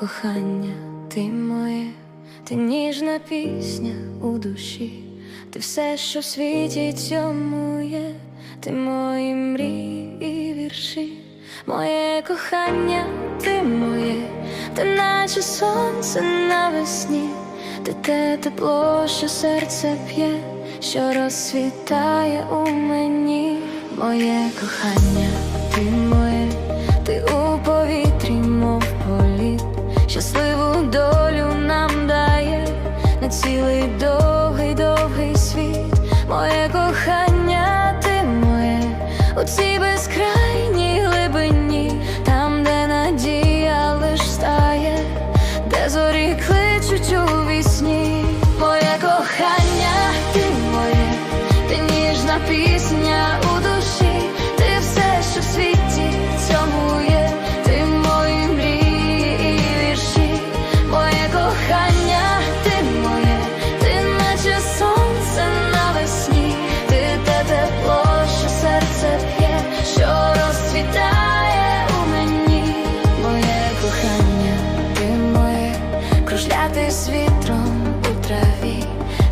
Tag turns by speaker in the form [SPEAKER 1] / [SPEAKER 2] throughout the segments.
[SPEAKER 1] кохання, ти моє, ти ніжна пісня у душі, ти все, що в світі цьому є, ти мої мрії і вірші, моє кохання, ти моє, ти наче сонце навесні, ти те тепло, що серце п'є, що розсвітає у мені, моє кохання, щасливу долю нам дає на цілий довгий, довгий світ, моє кохання, ти моє, у цій безкрайній глибині, там, де надія лиш стає, де зорі кличуть у вісні, моє кохання, ти моє, ти ніжна пісня у кружляти з вітром у траві,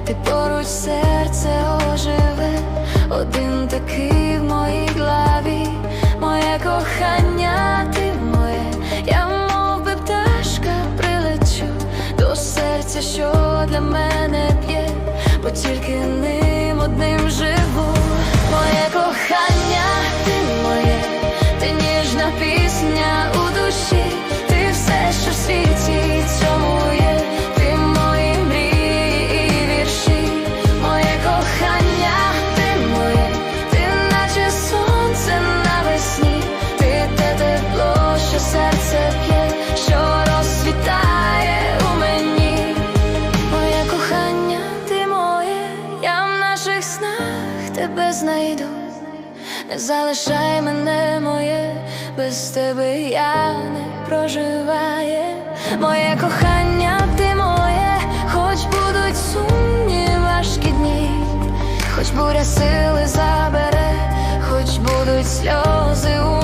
[SPEAKER 1] ти поруч серце оживе, один такий в моїй главі, моє кохання, ти моє, я мов би пташка прилечу до серця, що для мене б'є, бо тільки ним одним живу, тебе знайду, не залишай мене моє, без тебе я не проживає, моє кохання, ти моє, хоч будуть сумні важкі дні, хоч буря сили забере, хоч будуть сльози. у